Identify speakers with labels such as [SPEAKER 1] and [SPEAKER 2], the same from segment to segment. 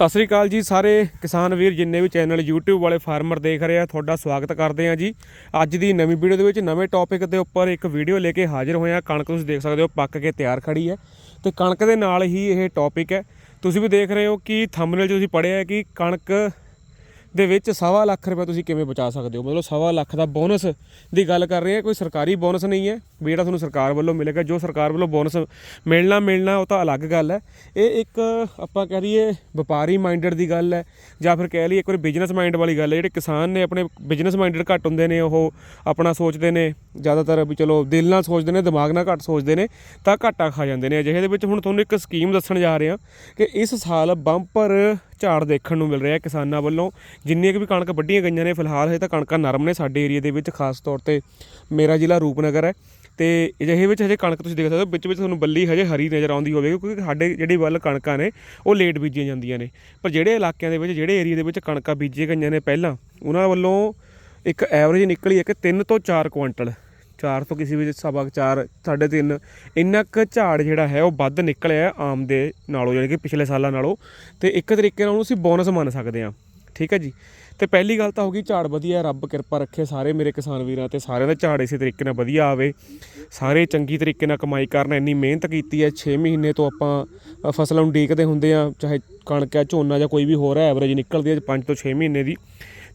[SPEAKER 1] ਸਤਿ ਸ੍ਰੀ ਅਕਾਲ ਜੀ ਸਾਰੇ ਕਿਸਾਨ ਵੀਰ ਜਿੰਨੇ ਵੀ ਚੈਨਲ YouTube ਵਾਲੇ ਫਾਰਮਰ ਦੇਖ ਰਹੇ ਆ, ਤੁਹਾਡਾ ਸਵਾਗਤ ਕਰਦੇ ਆ ਜੀ। ਅੱਜ ਦੀ ਨਵੀਂ ਵੀਡੀਓ ਦੇ ਵਿੱਚ ਨਵੇਂ ਟੌਪਿਕ ਦੇ ਉੱਪਰ ਇੱਕ ਵੀਡੀਓ ਲੈ ਕੇ ਹਾਜ਼ਰ ਹੋਏ ਆ। ਕਣਕ ਤੁਸੀਂ ਦੇਖ ਸਕਦੇ ਹੋ, ਪੱਕ ਕੇ ਤਿਆਰ ਖੜੀ ਹੈ। ਤੇ ਕਣਕ ਦੇ ਨਾਲ ਹੀ ਇਹ ਟੌਪਿਕ ਹੈ। ਤੁਸੀਂ ਵੀ ਦੇਖ ਰਹੇ ਹੋ ਕਿ ਥੰਬਨੇਲ 'ਚ ਤੁਸੀਂ ਪੜ੍ਹਿਆ ਹੈ ਕਿ ਕਣਕ ਦੇ ਵਿੱਚ ਸਵਾ ਲੱਖ ਰੁਪਏ ਤੁਸੀਂ ਕਿਵੇਂ ਬਚਾ ਸਕਦੇ ਹੋ? ਮਤਲਬ ਸਵਾ ਲੱਖ ਦਾ ਬੋਨਸ ਦੀ ਗੱਲ ਕਰ ਰਹੇ ਹਾਂ, ਕੋਈ ਸਰਕਾਰੀ ਬੋਨਸ ਨਹੀਂ ਹੈ। ਵੀ ਜਿਹੜਾ ਤੁਹਾਨੂੰ ਸਰਕਾਰ ਵੱਲੋਂ ਮਿਲੇਗਾ, ਜੋ ਸਰਕਾਰ ਵੱਲੋਂ ਬੋਨਸ ਮਿਲਣਾ ਮਿਲਣਾ, ਉਹ ਤਾਂ ਅਲੱਗ ਗੱਲ ਹੈ। ਇਹ ਇੱਕ ਆਪਾਂ ਕਹਿ ਲਈਏ ਵਪਾਰੀ ਮਾਈਂਡਡ ਦੀ ਗੱਲ ਹੈ, ਜਾਂ ਫਿਰ ਕਹਿ ਲਈਏ ਇੱਕ ਵਾਰੀ ਬਿਜ਼ਨਸ ਮਾਈਂਡ ਵਾਲੀ ਗੱਲ ਹੈ। ਜਿਹੜੇ ਕਿਸਾਨ ਨੇ ਆਪਣੇ ਬਿਜ਼ਨਸ ਮਾਈਂਡਡ ਘੱਟ ਹੁੰਦੇ ਨੇ, ਉਹ ਆਪਣਾ ਸੋਚਦੇ ਨੇ ਜ਼ਿਆਦਾਤਰ ਵੀ ਚਲੋ ਦਿਲ ਨਾਲ ਸੋਚਦੇ ਨੇ, ਦਿਮਾਗ ਨਾਲ ਘੱਟ ਸੋਚਦੇ ਨੇ, ਤਾਂ ਘਾਟਾ ਖਾ ਜਾਂਦੇ ਨੇ। ਅਜਿਹੇ ਦੇ ਵਿੱਚ ਹੁਣ ਤੁਹਾਨੂੰ ਇੱਕ ਸਕੀਮ ਦੱਸਣ ਜਾ ਰਹੇ ਹਾਂ ਕਿ ਇਸ ਸਾਲ ਬੰਪਰ ਝਾੜ ਦੇਖਣ ਨੂੰ ਮਿਲ ਰਿਹਾ ਕਿਸਾਨਾਂ ਵੱਲੋਂ। ਜਿੰਨੀਆਂ ਵੀ ਕਣਕ ਵੱਢੀਆਂ ਗਈਆਂ ਨੇ, ਫਿਲਹਾਲ ਹਜੇ ਤਾਂ ਕਣਕਾਂ ਨਰਮ ਨੇ ਸਾਡੇ ਏਰੀਆ ਦੇ ਵਿੱਚ, ਖਾਸ ਤੌਰ ਤੇ ਮੇਰਾ ਜ਼ਿਲ੍ਹਾ ਰੂਪਨਗਰ ਹੈ। ਤੇ ਅਜਿਹੇ ਵਿੱਚ ਹਜੇ ਕਣਕ ਤੁਸੀਂ ਦੇਖ ਸਕਦੇ ਹੋ, ਵਿੱਚ ਵਿੱਚ ਤੁਹਾਨੂੰ ਬੱਲੀ ਹਜੇ ਹਰੀ ਨਜ਼ਰ ਆਉਂਦੀ ਹੋਵੇਗੀ, ਕਿਉਂਕਿ ਸਾਡੇ ਜਿਹੜੀ ਵੱਲ ਕਣਕਾਂ ਨੇ, ਉਹ ਲੇਟ ਬੀਜੀਆਂ ਜਾਂਦੀਆਂ ਨੇ। ਪਰ ਜਿਹੜੇ ਇਲਾਕਿਆਂ ਦੇ ਵਿੱਚ, ਜਿਹੜੇ ਏਰੀਆ ਦੇ ਵਿੱਚ ਕਣਕਾਂ ਬੀਜੀਆਂ ਗਈਆਂ ਨੇ ਪਹਿਲਾਂ, ਉਹਨਾਂ ਵੱਲੋਂ ਇੱਕ ਐਵਰੇਜ ਨਿਕਲੀ ਹੈ ਕਿ 3 ਤੋਂ 4 ਕੁਇੰਟਲ। 4 ਤੋਂ ਕਿਸੇ ਵਿੱਚ ਸਵਾ 4 3.5 ਇੰਨਾ ਕੁ ਝਾੜ ਜਿਹੜਾ ਹੈ ਉਹ ਵੱਧ ਨਿਕਲਿਆ ਆਮ ਦੇ ਨਾਲੋਂ, ਯਾਨੀ ਕਿ ਪਿਛਲੇ ਸਾਲਾਂ ਨਾਲੋਂ। ਤੇ ਇੱਕ ਤਰੀਕੇ ਨਾਲ ਉਹਨੂੰ ਅਸੀਂ ਬੋਨਸ ਮੰਨ ਸਕਦੇ ਹਾਂ। ਠੀਕ ਹੈ ਜੀ? ਤੇ ਪਹਿਲੀ ਗੱਲ ਤਾਂ ਹੋ ਗਈ ਝਾੜ ਵਧੀਆ ਰੱਬ ਕਿਰਪਾ ਰੱਖੇ ਸਾਰੇ ਮੇਰੇ ਕਿਸਾਨ ਵੀਰਾਂ ਤੇ, ਸਾਰਿਆਂ ਦਾ ਝਾੜ ਇਸੇ ਤਰੀਕੇ ਨਾਲ ਵਧੀਆ ਆਵੇ। ਸਾਰੇ ਚੰਗੀ ਤਰੀਕੇ ਨਾਲ ਕਮਾਈ ਕਰਨ, ਇੰਨੀ ਮਿਹਨਤ ਕੀਤੀ ਹੈ 6 ਮਹੀਨੇ ਤੋਂ ਆਪਾਂ ਫਸਲਾਂ ਨੂੰ ਡੀਕਦੇ ਹੁੰਦੇ ਆ ਚਾਹੇ ਕਣਕ ਹੈ, ਝੋਨਾ ਜਾਂ ਕੋਈ ਵੀ ਹੋਰ ਹੈ ਐਵਰੇਜ ਨਿਕਲਦੀ ਹੈ 5 ਤੋਂ 6 ਮਹੀਨੇ ਦੀ।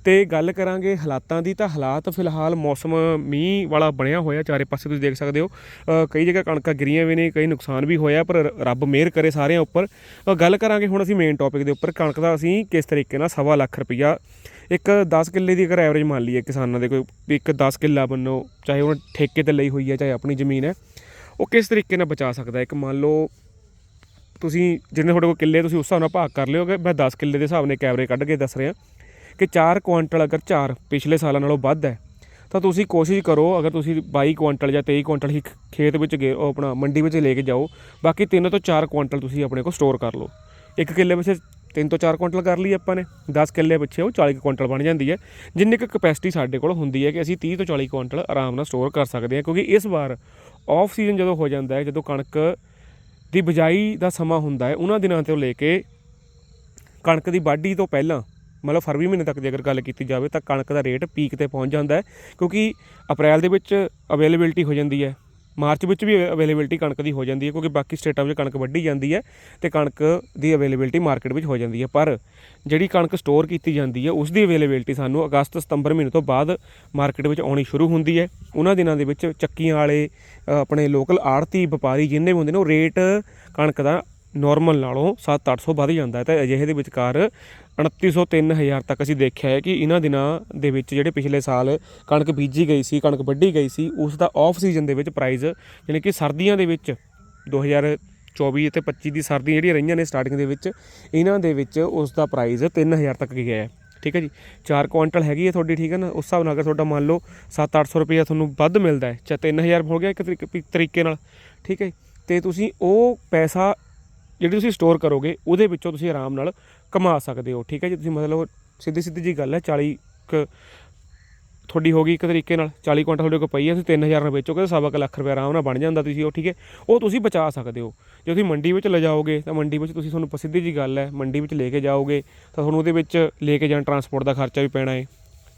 [SPEAKER 1] ਤੇ ਗੱਲ ਕਰਾਂਗੇ ਹਾਲਾਤਾਂ ਦੀ, ਤਾਂ ਹਾਲਾਤ ਫਿਲਹਾਲ ਮੌਸਮ ਮੀਂਹ ਵਾਲਾ ਬਣਿਆ ਹੋਇਆ, ਚਾਰੇ ਪਾਸੇ ਤੁਸੀਂ ਦੇਖ ਸਕਦੇ ਹੋ। ਕਈ ਜਗ੍ਹਾ ਕਣਕਾਂ ਗਿਰੀਆਂ ਵੀ ਨੇ, ਕਈ ਨੁਕਸਾਨ ਵੀ ਹੋਇਆ, ਪਰ ਰੱਬ ਮਿਹਰ ਕਰੇ ਸਾਰਿਆਂ ਉੱਪਰ। ਗੱਲ ਕਰਾਂਗੇ ਹੁਣ ਅਸੀਂ ਮੇਨ ਟੌਪਿਕ ਦੇ ਉੱਪਰ, ਕਣਕ ਦਾ ਅਸੀਂ ਕਿਸ ਤਰੀਕੇ ਨਾਲ ਸਵਾ ਲੱਖ ਰੁਪਈਆ, ਇੱਕ 10 ਕਿੱਲੇ ਦੀ ਅਗਰ ਐਵਰੇਜ ਮੰਨ ਲਈਏ ਕਿਸਾਨਾਂ ਦੇ ਕੋਈ, ਵੀ ਇੱਕ 10 ਕਿੱਲਾ ਬੰਨੋ, ਚਾਹੇ ਉਹਨਾਂ ਠੇਕੇ ਤੇ ਲਈ ਹੋਈ ਹੈ, ਚਾਹੇ ਆਪਣੀ ਜ਼ਮੀਨ ਹੈ, ਉਹ ਕਿਸ ਤਰੀਕੇ ਨਾਲ ਬਚਾ ਸਕਦਾ ਇੱਕ ਮੰਨ ਲਓ, ਤੁਸੀਂ ਜਿੰਨੇ ਤੁਹਾਡੇ ਕੋਲ ਕਿੱਲੇ, ਤੁਸੀਂ ਉਸ ਹਿਸਾਬ ਨਾਲ ਭਾਗ ਕਰ ਲਿਓਗੇ, ਮੈਂ 10 ਕਿੱਲੇ ਦੇ ਹਿਸਾਬ ਨਾਲ ਇੱਕ ਐਵਰੇਜ ਕੱਢ ਕੇ ਦੱਸ ਰਿਹਾ। ਕਿ 4 ਕੁਆਂਟਲ ਅਗਰ 4 ਪਿਛਲੇ ਸਾਲਾਂ ਨਾਲੋਂ ਵੱਧ ਹੈ, ਤਾਂ ਤੁਸੀਂ ਕੋਸ਼ਿਸ਼ ਕਰੋ, ਅਗਰ ਤੁਸੀਂ 22 ਕੁਇੰਟਲ ਜਾਂ 23 ਕੁਆਂਟਲ ਹੀ ਖੇਤ ਵਿੱਚ ਗਏ ਆਪਣਾ ਮੰਡੀ ਵਿੱਚ ਲੈ ਕੇ ਜਾਓ, ਬਾਕੀ 3 ਤੋਂ 4 ਕੁਆਂਟਲ ਤੁਸੀਂ ਆਪਣੇ ਕੋਲ ਸਟੋਰ ਕਰ ਲਓ। ਇੱਕ ਕਿੱਲੇ ਪਿੱਛੇ 3 ਤੋਂ 4 ਕੁਆਂਟਲ ਕਰ ਲਈ ਆਪਾਂ ਨੇ 10 ਕਿੱਲੇ ਪਿੱਛੇ ਉਹ 40 ਕੁ ਕੁਆਂਟਲ ਬਣ ਜਾਂਦੀ ਹੈ, ਜਿੰਨੀ ਕੁ ਕਪੈਸਿਟੀ ਸਾਡੇ ਕੋਲ ਹੁੰਦੀ ਹੈ ਕਿ ਅਸੀਂ 30 ਤੋਂ 40 ਕੁਆਂਟਲ ਆਰਾਮ ਨਾਲ ਸਟੋਰ ਕਰ ਸਕਦੇ ਹਾਂ, ਕਿਉਂਕਿ ਇਸ ਵਾਰ ਆਫ ਸੀਜ਼ਨ ਜਦੋਂ ਹੋ ਜਾਂਦਾ ਹੈ, ਜਦੋਂ ਕਣਕ ਦੀ ਬਿਜਾਈ ਦਾ ਸਮਾਂ ਹੁੰਦਾ ਹੈ, ਉਹਨਾਂ ਦਿਨਾਂ ਤੋਂ ਲੈ ਕੇ ਕਣਕ ਦੀ ਵਾਢੀ ਤੋਂ ਪਹਿਲਾਂ ਮਤਲਬ ਫਰਵਰੀ ਮਹੀਨੇ ਤੱਕ ਦੀ ਅਗਰ ਗੱਲ ਕੀਤੀ ਜਾਵੇ ਤਾਂ ਕਣਕ ਦਾ ਰੇਟ ਪੀਕ ਤੇ ਪਹੁੰਚ ਜਾਂਦਾ ਹੈ, ਕਿਉਂਕਿ ਅਪ੍ਰੈਲ ਦੇ ਵਿੱਚ ਅਵੇਲੇਬਿਲਟੀ ਹੋ ਜਾਂਦੀ ਹੈ, ਮਾਰਚ ਵਿੱਚ ਵੀ ਅਵੇਲੇਬਿਲਟੀ ਕਣਕ ਦੀ ਹੋ ਜਾਂਦੀ ਹੈ, ਕਿਉਂਕਿ ਬਾਕੀ ਸਟੇਟਾਂ ਵਿੱਚ ਕਣਕ ਵੱਢੀ ਜਾਂਦੀ ਹੈ ਤੇ ਕਣਕ ਦੀ ਅਵੇਲੇਬਿਲਟੀ ਮਾਰਕੀਟ ਵਿੱਚ ਹੋ ਜਾਂਦੀ ਹੈ। ਪਰ ਜਿਹੜੀ ਕਣਕ ਸਟੋਰ ਕੀਤੀ ਜਾਂਦੀ ਹੈ ਉਸ ਦੀ ਅਵੇਲੇਬਿਲਟੀ ਸਾਨੂੰ ਅਗਸਤ ਸਤੰਬਰ ਮਹੀਨੇ ਤੋਂ ਬਾਅਦ ਮਾਰਕੀਟ ਵਿੱਚ ਆਉਣੀ ਸ਼ੁਰੂ ਹੁੰਦੀ ਹੈ। ਉਹਨਾਂ ਦਿਨਾਂ ਦੇ ਵਿੱਚ ਚੱਕੀਆਂ ਵਾਲੇ ਆਪਣੇ ਲੋਕਲ ਆੜਤੀ ਵਪਾਰੀ ਜਿੰਨੇ ਵੀ ਹੁੰਦੇ ਨੇ, ਉਹ ਰੇਟ ਕਣਕ ਦਾ ਨਾਰਮਲ ਨਾਲੋਂ 7-800 ਵੱਧ ਜਾਂਦਾ ਹੈ। ਤਾਂ ਅਜਿਹੇ ਦੇ ਵਿਚਕਾਰ 2900 3000 ਤੱਕ ਅਸੀਂ ਦੇਖਿਆ ਹੈ ਕਿ ਇਹਨਾਂ ਦਿਨਾਂ ਦੇ ਵਿੱਚ ਜਿਹੜੇ ਪਿਛਲੇ ਸਾਲ ਕਣਕ ਬੀਜੀ ਗਈ ਸੀ, ਕਣਕ ਵੱਢੀ ਗਈ ਸੀ, ਉਸ ਦਾ ਆਫ ਸੀਜ਼ਨ ਦੇ ਵਿੱਚ ਪ੍ਰਾਈਸ ਯਾਨੀ ਕਿ ਸਰਦੀਆਂ ਦੇ ਵਿੱਚ 2024 ਅਤੇ 25 ਦੀ ਸਰਦੀਆਂ ਜਿਹੜੀਆਂ ਰਹੀਆਂ ਨੇ ਸਟਾਰਟਿੰਗ ਦੇ ਵਿੱਚ, ਇਹਨਾਂ ਦੇ ਵਿੱਚ ਉਸ ਦਾ ਪ੍ਰਾਈਸ 3000 ਤੱਕ ਗਿਆ ਹੈ। ਠੀਕ ਹੈ ਜੀ? 4 ਕੁਇੰਟਲ ਹੈਗੀ ਹੈ ਤੁਹਾਡੀ, ਠੀਕ ਹੈ ਨਾ? ਉਸ ਹਿਸਾਬ ਨਾਲ ਅਗਰ ਤੁਹਾਡਾ ਮੰਨ ਲਓ 7-800 ਰੁਪਏ ਤੁਹਾਨੂੰ ਵੱਧ ਮਿਲਦਾ ਹੈ ਚਾ 3000 ਹੋ ਗਿਆ ਇੱਕ ਤਰੀਕੇ ਤਰੀਕੇ ਨਾਲ। ਠੀਕ ਹੈ ਤੇ ਤੁਸੀਂ ਉਹ ਪੈਸਾ ਜਿਹੜੀ ਤੁਸੀਂ ਸਟੋਰ ਕਰੋਗੇ, ਉਹਦੇ ਵਿੱਚੋਂ ਤੁਸੀਂ ਆਰਾਮ ਨਾਲ ਕਮਾ ਸਕਦੇ ਹੋ, ਠੀਕ ਹੈ ਜੀ? ਤੁਸੀਂ ਮਤਲਬ ਸਿੱਧੀ ਸਿੱਧੀ ਜੀ ਗੱਲ ਹੈ 40 ਕੁ ਤੁਹਾਡੀ ਹੋ ਗਈ ਇੱਕ ਤਰੀਕੇ ਨਾਲ 40 ਕੁਇੰਟਲ ਤੁਹਾਡੇ ਕੋਲ ਪਈ ਹੈ, ਤੁਸੀਂ 3000 ਨਾਲ ਵੇਚੋਗੇ, ਤਾਂ ਸਵਾ ਕੁ ਲੱਖ ਰੁਪਏ ਆਰਾਮ ਨਾਲ ਬਣ ਜਾਂਦਾ ਤੁਸੀਂ ਉਹ, ਠੀਕ ਹੈ? ਉਹ ਤੁਸੀਂ ਬਚਾ ਸਕਦੇ ਹੋ। ਜੇ ਤੁਸੀਂ ਮੰਡੀ ਵਿੱਚ ਲਿਜਾਓਗੇ ਤਾਂ ਮੰਡੀ ਵਿੱਚ ਤੁਸੀਂ ਤੁਹਾਨੂੰ ਸਿੱਧੀ ਜੀ ਗੱਲ ਹੈ, ਮੰਡੀ ਵਿੱਚ ਲੈ ਕੇ ਜਾਓਗੇ, ਤਾਂ ਤੁਹਾਨੂੰ ਉਹਦੇ ਵਿੱਚ ਲੈ ਕੇ ਜਾਣ ਟਰਾਂਸਪੋਰਟ ਦਾ ਖਰਚਾ ਵੀ ਪੈਣਾ ਹੈ,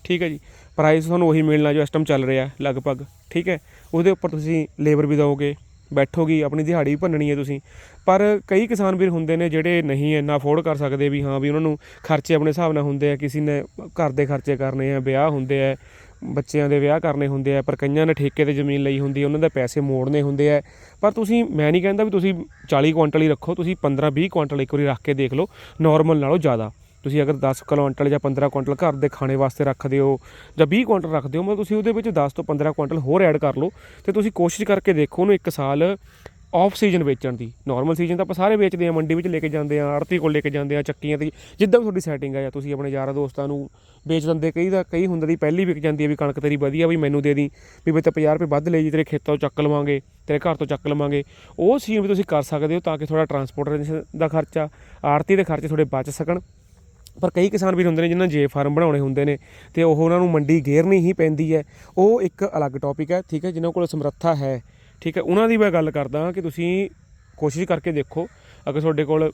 [SPEAKER 1] ਠੀਕ ਹੈ ਜੀ? ਪ੍ਰਾਈਸ ਤੁਹਾਨੂੰ ਉਹੀ ਮਿਲਣਾ ਜੋ ਇਸ ਟਾਈਮ ਚੱਲ ਰਿਹਾ ਲਗਭਗ, ਠੀਕ ਹੈ? ਉਹਦੇ ਉੱਪਰ ਤੁਸੀਂ ਲੇਬਰ ਵੀ ਦਿਓਗੇ ਬੈਠੋਗੀ, ਆਪਣੀ ਦਿਹਾੜੀ ਵੀ ਭੰਨਣੀ ਹੈ ਤੁਸੀਂ। ਪਰ ਕਈ ਕਿਸਾਨ ਵੀਰ ਹੁੰਦੇ ਨੇ ਜਿਹੜੇ ਨਹੀਂ ਇੰਨਾ ਅਫੋਰਡ ਕਰ ਸਕਦੇ ਵੀ ਹਾਂ ਵੀ ਉਹਨਾਂ ਨੂੰ ਖਰਚੇ ਆਪਣੇ ਹਿਸਾਬ ਨਾਲ ਹੁੰਦੇ ਆ, ਕਿਸੇ ਨੇ ਘਰ ਦੇ ਖਰਚੇ ਕਰਨੇ ਆ, ਵਿਆਹ ਹੁੰਦੇ ਆ, ਬੱਚਿਆਂ ਦੇ ਵਿਆਹ ਕਰਨੇ ਹੁੰਦੇ ਆ ਪਰ ਕਈਆਂ ਨੇ ਠੇਕੇ ਤੇ ਜ਼ਮੀਨ ਲਈ ਹੁੰਦੀ ਹੈ ਉਹਨਾਂ ਦੇ ਪੈਸੇ ਮੋੜਨੇ ਹੁੰਦੇ ਆ। ਪਰ ਤੁਸੀਂ, ਮੈਂ ਨਹੀਂ ਕਹਿੰਦਾ ਵੀ ਤੁਸੀਂ 40 ਕੁਇੰਟਲ ਹੀ ਰੱਖੋ, ਤੁਸੀਂ 15 20 ਕੁਇੰਟਲ ਇੱਕ ਵਾਰੀ ਰੱਖ ਕੇ ਦੇਖ ਲਓ ਨਾਰਮਲ ਨਾਲੋਂ ਜ਼ਿਆਦਾ। ਤੁਸੀਂ ਅਗਰ 10 ਕੁਇੰਟਲ ਜਾਂ 15 ਕੁਇੰਟਲ ਘਰ ਦੇ ਖਾਣੇ ਵਾਸਤੇ ਰੱਖਦੇ ਹੋ ਜਾਂ 20 ਕੁਇੰਟਲ ਰੱਖਦੇ ਹੋ, ਮਤਲਬ ਤੁਸੀਂ ਉਹਦੇ ਵਿੱਚ 10 ਤੋਂ 15 ਕੁਇੰਟਲ ਹੋਰ ਐਡ ਕਰ ਲਓ, ਤੇ ਤੁਸੀਂ ਕੋਸ਼ਿਸ਼ ਕਰਕੇ ਦੇਖੋ ਉਹਨੂੰ ਇੱਕ ਸਾਲ ਆਫ ਸੀਜ਼ਨ ਵੇਚਣ ਦੀ। ਨਾਰਮਲ ਸੀਜ਼ਨ ਤਾਂ ਆਪਾਂ ਸਾਰੇ ਵੇਚਦੇ ਆ ਮੰਡੀ ਵਿੱਚ ਲੈ ਕੇ ਜਾਂਦੇ ਆ ਆੜਤੀ ਕੋਲ ਲੈ ਕੇ ਜਾਂਦੇ ਆ ਚੱਕੀਆਂ ਤੇ ਜਿੱਦਾਂ ਵੀ ਤੁਹਾਡੀ ਸੈਟਿੰਗ ਆ ਜਾਂ ਤੁਸੀਂ ਆਪਣੇ ਯਾਰਾਂ ਦੋਸਤਾਂ ਨੂੰ ਵੇਚ ਦਿੰਦੇ, ਕਈ ਦਾ, ਕਈ ਹੁੰਦਾ ਦੀ ਪਹਿਲੀ ਵਿਕ ਜਾਂਦੀ ਹੈ ਵੀ ਕਣਕ ਤੇਰੀ ਵਧੀਆ ਵੀ ਮੈਨੂੰ ਦੇ ਦੀ, ਵੀ ਮੈਂ ਤਾਂ 50 ਰੁਪਏ ਵੱਧ ਲੈ ਜੀ ਤੇਰੇ ਖੇਤਾਂ ਤੋਂ ਚੱਕ ਲਵਾਂਗੇ, ਤੇਰੇ ਘਰ ਤੋਂ ਚੱਕ ਲਵਾਂਗੇ। ਉਹ ਸੀਮ ਵੀ ਤੁਸੀਂ ਕਰ ਸਕਦੇ ਹੋ ਤਾਂ ਕਿ ਤੁਹਾਡਾ ਟਰਾਂਸਪੋਰਟੇਸ਼ਨ ਦਾ ਖਰਚਾ, ਆੜਤੀ ਦੇ ਖਰਚੇ ਥੋੜੇ ਬਚ ਸਕਣ। ਪਰ ਕਈ ਕਿਸਾਨ ਵੀਰ ਹੁੰਦੇ ਨੇ ਜਿਨ੍ਹਾਂ ਜੇ ਫਾਰਮ ਬਣਾਉਣੇ ਹੁੰਦੇ ਨੇ ਤੇ ਉਹ ਉਹਨਾਂ ਨੂੰ ਮੰਡੀ ਗੇਰਨੀ ਹੀ ਪੈਂਦੀ ਹੈ। ਉਹ ਇੱਕ ਅਲੱਗ ਟੌਪਿਕ ਹੈ, ਠੀਕ ਹੈ, ਜਿਨ੍ਹਾਂ ਕੋਲ ਸਮਰੱਥਾ ਹੈ। ਠੀਕ ਹੈ, ਉਹਨਾਂ ਦੀ ਮੈਂ ਗੱਲ ਕਰਦਾ ਕਿ ਤੁਸੀਂ ਕੋਸ਼ਿਸ਼ ਕਰਕੇ ਦੇਖੋ, ਅਗਰ ਤੁਹਾਡੇ ਕੋਲ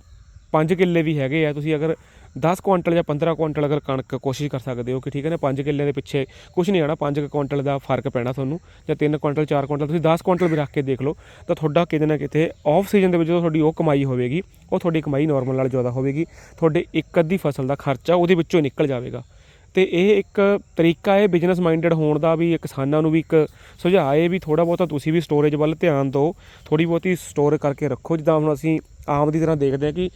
[SPEAKER 1] 5 ਕਿੱਲੇ ਵੀ ਹੈਗੇ ਆ, ਤੁਸੀਂ ਅਗਰ 10 ਕੁਇੰਟਲ ਜਾਂ 15 ਕੁਇੰਟਲ ਅਗਰ ਕਣਕ ਕੋਸ਼ਿਸ਼ ਕਰ ਸਕਦੇ ਹੋ ਕਿ ਠੀਕ ਹੈ ਨਾ 5 ਕਿੱਲੇ ਦੇ ਪਿੱਛੇ ਕੁਝ ਨਹੀਂ ਆਣਾ 5 ਕੁਇੰਟਲ ਦਾ ਫ਼ਰਕ ਪੈਣਾ ਤੁਹਾਨੂੰ ਜਾਂ 3 ਕੁਆਂਟਲ 4 ਕੁਆਂਟਲ, ਤੁਸੀਂ 10 ਕੁਇੰਟਲ ਵੀ ਰੱਖ ਕੇ ਦੇਖ ਲਓ, ਤਾਂ ਤੁਹਾਡਾ ਕਿਤੇ ਨਾ ਕਿਤੇ ਆਫ ਸੀਜ਼ਨ ਦੇ ਵਿੱਚ ਜਦੋਂ ਤੁਹਾਡੀ ਉਹ ਕਮਾਈ ਹੋਵੇਗੀ, ਉਹ ਤੁਹਾਡੀ ਕਮਾਈ ਨਾਰਮਲ ਨਾਲ ਜ਼ਿਆਦਾ ਹੋਵੇਗੀ, ਤੁਹਾਡੇ ਇੱਕ ਅੱਧੀ ਫਸਲ ਦਾ ਖਰਚਾ ਉਹਦੇ ਵਿੱਚੋਂ ਨਿਕਲ ਜਾਵੇਗਾ। ਤੇ ਇਹ ਇੱਕ ਤਰੀਕਾ ਹੈ ਬਿਜ਼ਨਸ ਮਾਈਂਡਡ ਹੋਣ ਦਾ ਵੀ, ਕਿਸਾਨਾਂ ਨੂੰ ਵੀ ਇੱਕ ਸੁਝਾਅ ਹੈ ਵੀ ਥੋੜਾ ਬਹੁਤਾ ਤੁਸੀਂ ਵੀ ਸਟੋਰੇਜ ਵੱਲ ਧਿਆਨ ਦਿਓ ਥੋੜੀ ਬਹੁਤੀ ਸਟੋਰ ਕਰਕੇ ਰੱਖੋ, ਜਿੱਦਾਂ ਹੁਣ ਅਸੀਂ ਆਮ ਦੀ ਤਰ੍ਹਾਂ ਦੇਖਦੇ ਹਾਂ ਕਿ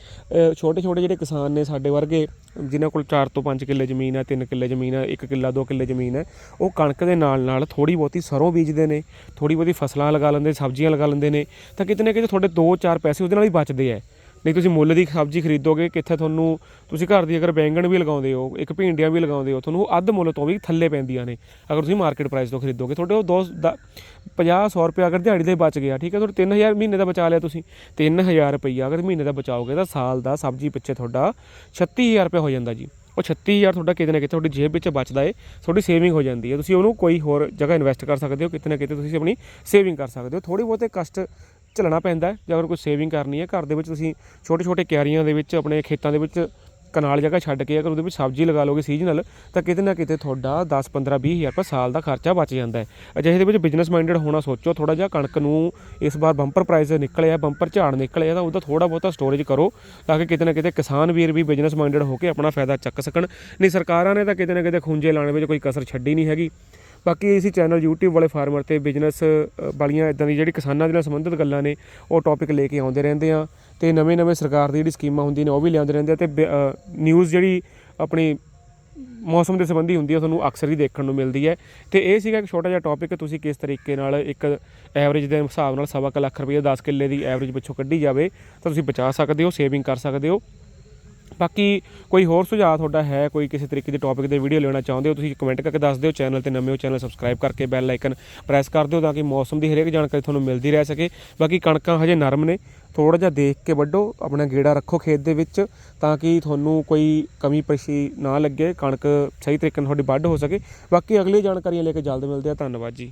[SPEAKER 1] ਛੋਟੇ ਛੋਟੇ ਜਿਹੜੇ ਕਿਸਾਨ ਨੇ ਸਾਡੇ ਵਰਗੇ, ਜਿਨ੍ਹਾਂ ਕੋਲ 4 ਤੋਂ 5 ਕਿੱਲੇ ਜ਼ਮੀਨ ਹੈ 3 ਕਿੱਲੇ ਜ਼ਮੀਨ ਹੈ 1 ਕਿੱਲਾ 2 ਕਿੱਲੇ ਜ਼ਮੀਨ ਹੈ ਉਹ ਕਣਕ ਦੇ ਨਾਲ ਨਾਲ ਥੋੜੀ ਬਹੁਤੀ ਸਰੋਂ ਬੀਜਦੇ ਨੇ ਥੋੜੀ ਬਹੁਤੀ ਫਸਲਾਂ ਲਗਾ ਲੈਂਦੇ, ਸਬਜ਼ੀਆਂ ਲਗਾ ਲੈਂਦੇ ਨੇ, ਤਾਂ ਕਿਤੇ ਨਾ ਕਿਤੇ ਤੁਹਾਡੇ 2-4 ਪੈਸੇ ਉਹਦੇ ਨਾਲ ਹੀ ਬਚਦੇ ਆ। ਨਹੀਂ, ਤੁਸੀਂ ਮੁੱਲ ਦੀ ਸਬਜ਼ੀ ਖਰੀਦੋਗੇ, ਕਿੱਥੇ ਤੁਹਾਨੂੰ, ਤੁਸੀਂ ਘਰ ਦੀ ਅਗਰ ਬੈਂਗਣ ਵੀ ਲਗਾਉਂਦੇ ਹੋ, ਇੱਕ ਭਿੰਡੀਆਂ ਵੀ ਲਗਾਉਂਦੇ ਹੋ, ਤੁਹਾਨੂੰ ਉਹ ਅੱਧ ਮੁੱਲ ਤੋਂ ਵੀ ਥੱਲੇ ਪੈਂਦੀਆਂ ਨੇ। ਅਗਰ ਤੁਸੀਂ ਮਾਰਕੀਟ ਪ੍ਰਾਈਸ ਤੋਂ ਖਰੀਦੋਗੇ, ਤੁਹਾਡੇ ਉਹ 2 50 100 ਰੁਪਏ ਅਗਰ ਦਿਹਾੜੀ ਦੇ ਬਚ ਗਿਆ, ਠੀਕ ਹੈ, ਤੁਹਾਡੇ 3000 ਮਹੀਨੇ ਦਾ ਬਚਾ ਲਿਆ ਤੁਸੀਂ। 3000 ਰੁਪਈਆ ਅਗਰ ਮਹੀਨੇ ਦਾ ਬਚਾਓਗੇ ਤਾਂ ਸਾਲ ਦਾ ਸਬਜ਼ੀ ਪਿੱਛੇ ਤੁਹਾਡਾ 36000 ਰੁਪਏ ਹੋ ਜਾਂਦਾ ਜੀ। ਉਹ 36000 ਤੁਹਾਡਾ ਕਿਤੇ ਨਾ ਕਿਤੇ ਤੁਹਾਡੀ ਜੇਬ ਵਿੱਚ ਬਚਦਾ ਏ, ਤੁਹਾਡੀ ਸੇਵਿੰਗ ਹੋ ਜਾਂਦੀ ਹੈ ਤੁਸੀਂ ਉਹਨੂੰ ਕੋਈ ਹੋਰ ਜਗ੍ਹਾ ਇਨਵੈਸਟ ਕਰ ਸਕਦੇ ਹੋ, ਕਿਤੇ ਨਾ ਕਿਤੇ ਤੁਸੀਂ ਆਪਣੀ ਸੇਵਿੰਗ ਕਰ ਸਕਦੇ ਹੋ। ਥੋੜੀ ਬਹੁਤੇ ਕਸ਼ਟ ਝੱਲਣਾ ਪੈਂਦਾ ਹੈ ਜੇ ਅਗਰ ਕੋਈ ਸੇਵਿੰਗ ਕਰਨੀ ਹੈ। ਘਰ ਦੇ ਵਿੱਚ ਤੁਸੀਂ ਛੋਟੇ ਛੋਟੇ ਕਿਆਰੀਆਂ ਦੇ ਵਿੱਚ, ਆਪਣੇ ਖੇਤਾਂ ਦੇ ਵਿੱਚ ਕਨਾਲ ਜਗ੍ਹਾ ਛੱਡ ਕੇ ਅਗਰ ਉਹਦੇ ਵਿੱਚ ਸਬਜ਼ੀ ਲਗਾ ਲੋਗੇ ਸੀਜ਼ਨਲ ਤਾਂ ਕਿਤੇ ਨਾ ਕਿਤੇ ਤੁਹਾਡਾ 10 15 20 ਹਜ਼ਾਰ ਰੁਪਏ ਸਾਲ ਦਾ ਖਰਚਾ ਬਚ ਜਾਂਦਾ ਹੈ। ਅਜਿਹੇ ਦੇ ਵਿੱਚ ਬਿਜ਼ਨਸ ਮਾਈਂਡਡ ਹੋਣਾ ਸੋਚੋ ਥੋੜਾ ਜਿਹਾ ਕਣਕ ਨੂੰ ਇਸ ਵਾਰ ਬੰਪਰ ਪ੍ਰਾਈਸ ਨਿਕਲਿਆ ਬੰਪਰ ਝਾੜ ਨਿਕਲਿਆ, ਤਾਂ ਉਹਦਾ ਥੋੜਾ ਬਹੁਤਾ ਸਟੋਰੇਜ ਕਰੋ, ਤਾਂ ਕਿ ਕਿਤੇ ਨਾ ਕਿਤੇ ਕਿਸਾਨ ਵੀਰ ਵੀ ਬਿਜ਼ਨਸ ਮਾਈਂਡਡ ਹੋ ਕੇ ਆਪਣਾ ਫਾਇਦਾ ਚੱਕ ਸਕਣ। ਨਹੀਂ, ਸਰਕਾਰਾਂ ਨੇ ਤਾਂ ਕਿਤੇ ਨਾ ਕਿਤੇ ਖੁੰਝੇ ਲਾਣੇ ਵਿੱਚ ਕੋਈ ਕਸਰ ਛੱਡੀ ਨਹੀਂ ਹੈਗੀ। ਬਾਕੀ ਇਸੀ ਚੈਨਲ YouTube ਵਾਲੇ ਫਾਰਮਰ ਤੇ ਬਿਜ਼ਨਸ ਵਾਲੀਆਂ ਇਦਾਂ ਦੀ ਜਿਹੜੀ ਕਿਸਾਨਾਂ ਦੇ ਨਾਲ ਸੰਬੰਧਿਤ ਗੱਲਾਂ ਨੇ, ਉਹ ਟੌਪਿਕ ਲੈ ਕੇ ਆਉਂਦੇ ਰਹਿੰਦੇ ਆ ਤੇ ਨਵੇਂ-ਨਵੇਂ ਸਰਕਾਰ ਦੀ ਜਿਹੜੀ ਸਕੀਮਾਂ ਹੁੰਦੀਆਂ ਨੇ, ਉਹ ਵੀ ਲਿਆਉਂਦੇ ਰਹਿੰਦੇ ਆ ਤੇ ਨਿਊਜ਼ ਜਿਹੜੀ ਆਪਣੀ ਮੌਸਮ ਦੇ ਸੰਬੰਧੀ ਹੁੰਦੀ ਹੈ ਤੁਹਾਨੂੰ ਅਕਸਰ ਹੀ ਦੇਖਣ ਨੂੰ ਮਿਲਦੀ ਹੈ। ਤੇ ਇਹ ਸੀਗਾ ਇੱਕ ਛੋਟਾ ਜਿਹਾ ਟੌਪਿਕ ਤੁਸੀਂ ਕਿਸ ਤਰੀਕੇ ਨਾਲ ਇੱਕ ਐਵਰੇਜ ਦੇ ਹਿਸਾਬ ਨਾਲ ਸਵਾ ਕੁ ਲੱਖ ਰੁਪਏ 10 ਕਿੱਲੇ ਦੀ ਐਵਰੇਜ ਪਿੱਛੋਂ ਕੱਢੀ ਜਾਵੇ, ਤਾਂ ਤੁਸੀਂ ਬਚਾ ਸਕਦੇ ਹੋ ਸੇਵਿੰਗ ਕਰ ਸਕਦੇ ਹੋ। ਬਾਕੀ ਕੋਈ ਹੋਰ ਸੁਝਾਅ ਤੁਹਾਡਾ ਹੈ, ਕੋਈ ਕਿਸੇ ਤਰੀਕੇ ਦੇ ਟੌਪਿਕ ਦੇ ਵੀਡੀਓ ਲੈਣਾ ਚਾਹੁੰਦੇ ਹੋ, ਤੁਸੀਂ ਕਮੈਂਟ ਕਰਕੇ ਦੱਸ ਦਿਓ ਚੈਨਲ ਤੇ ਨਵੇਂ ਹੋ ਚੈਨਲ ਸਬਸਕ੍ਰਾਈਬ ਕਰਕੇ ਬੈਲ ਆਈਕਨ ਪ੍ਰੈਸ ਕਰ ਦਿਓ ਤਾਂ ਕਿ ਮੌਸਮ ਦੀ ਹਰੇਕ ਜਾਣਕਾਰੀ ਤੁਹਾਨੂੰ ਮਿਲਦੀ ਰਹਿ ਸਕੇ। ਬਾਕੀ ਕਣਕਾਂ ਹਜੇ ਨਰਮ ਨੇ ਥੋੜਾ ਜਿਹਾ ਦੇਖ ਕੇ ਵੱਢੋ, ਆਪਣਾ ਗੇੜਾ ਰੱਖੋ ਖੇਤ ਦੇ ਵਿੱਚ ਤਾਂ ਕਿ ਤੁਹਾਨੂੰ ਕੋਈ ਕਮੀ ਪੇਸ਼ੀ ਨਾ ਲੱਗੇ, ਕਣਕ ਸਹੀ ਤਰੀਕੇ ਨਾਲ ਤੁਹਾਡੀ ਵੱਢ ਹੋ ਸਕੇ। ਬਾਕੀ ਅਗਲੀ ਜਾਣਕਾਰੀਆਂ ਲੈ ਕੇ ਜਲਦ ਮਿਲਦੇ ਆ ਧੰਨਵਾਦ ਜੀ।